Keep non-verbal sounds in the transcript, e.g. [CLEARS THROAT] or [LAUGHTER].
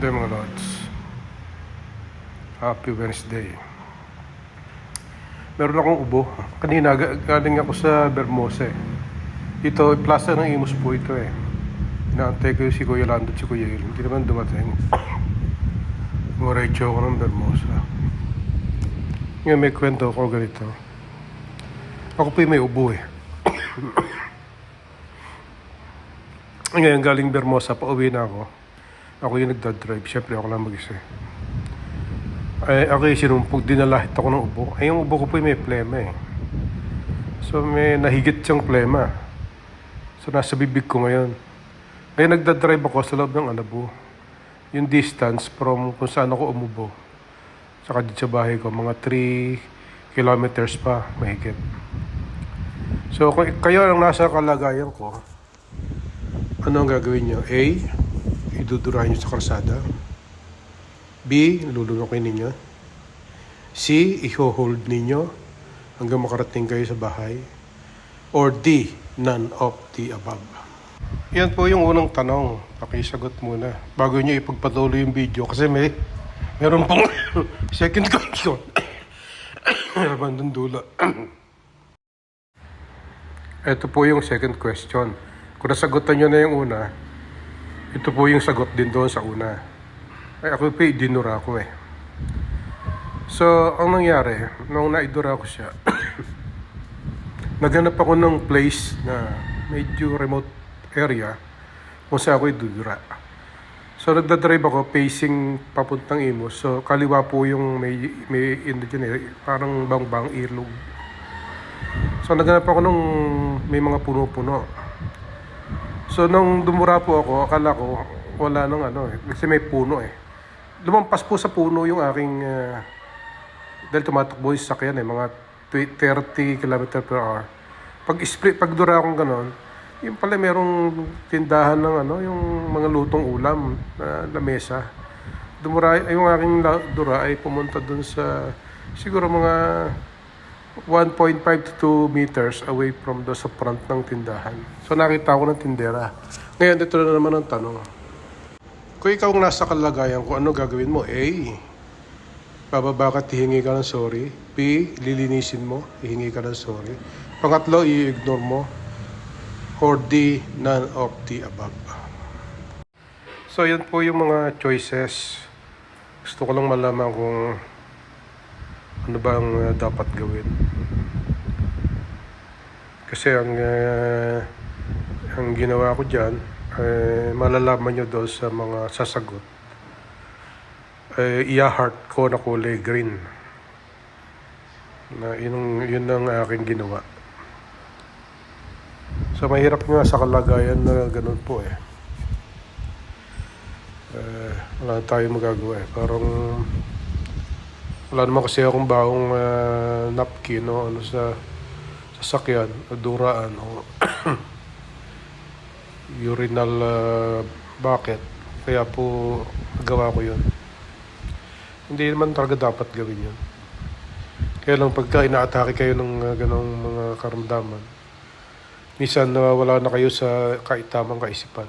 Day mga lods. Happy Wednesday. Meron akong ubo. Kanina ga- galing ako sa Bermosa eh. Ito, plaza ng Imus po ito eh. Inaantay ko yung si Kuya Lando at si Kuya Il. Hindi naman dumating. [COUGHS] Murecho ako ng Bermosa. Ngayon may kwento ako ganito. Ako po yung may ubo eh. [COUGHS] Ngayon galing Bermosa, pauwi na ako. Ako yung nagdadrive. Siyempre ako lang mag-isa. eh. Ay, ako yung sinumpog, dinalahit ako ng ubo. Ay, yung ubo ko po may plema eh. So, may nahigit siyang plema. So, nasa bibig ko ngayon. Ngayon, nagdadrive ako sa loob ng Anabo. Yung distance from kung saan ako umubo. Saka dito sa bahay ko, mga 3 kilometers pa, mahigit. So, kung kayo ang nasa kalagayan ko, ano ang gagawin nyo? A, idudurahin nyo sa kalsada. B, nalulunukin ninyo. C, iho-hold ninyo hanggang makarating kayo sa bahay. Or D, none of the above. Yan po yung unang tanong. Pakisagot muna. Bago nyo ipagpatuloy yung video kasi may meron pong [LAUGHS] second question. [COUGHS] Abandon dula. [COUGHS] Ito po yung second question. Kung nasagutan nyo na yung una, ito po yung sagot din doon sa una. Ay, ako po dinura ko eh. So, ang nangyari, nung naidura ko siya, [COUGHS] naghanap ako ng place na medyo remote area kung saan ako idudura. So, nagdadrive ako facing papuntang Imus. So, kaliwa po yung may, may ano dyan eh, parang bang-bang ilog. So, naghanap ako nung may mga puno-puno. So, nung dumura po ako, akala ko wala nang ano eh. Kasi may puno eh. Lumampas po sa puno yung aking... ah, dahil tumatakbo yung sasakyan eh, mga tw- 30 km per hour. Pag split, pag dura akong ganon, yung pala merong tindahan ng ano, yung mga lutong ulam na lamesa. Dumura, yung aking dura ay pumunta dun sa siguro mga 1.5 to 2 meters away from the sa front ng tindahan. So nakita ko ng tindera. Ngayon, dito na naman ang tanong. Kung ikaw ang nasa kalagayan ko, ano gagawin mo? A. Bababa ka hihingi ka ng sorry. B. Lilinisin mo, hihingi ka ng sorry. Pangatlo, i-ignore mo. Or D. None of the above. So, yan po yung mga choices. Gusto ko lang malaman kung ano ba ang uh, dapat gawin. Kasi ang uh, ang ginawa ko diyan eh, malalaman nyo doon sa mga sasagot. Eh, iya-heart ko na kulay green. Na yun, yun ang aking ginawa. So mahirap nga sa kalagayan na ganun po eh. Eh, wala tayong magagawa eh. Parang wala naman kasi akong baong uh, napkin o ano sa sasakyan duraan o [CLEARS THROAT] urinal uh, bucket. Kaya po gawa ko yun. Hindi naman talaga dapat gawin yun. Kaya lang pagka inaatake kayo ng uh, ganong mga karamdaman minsan nawawala na kayo sa kaitamang kaisipan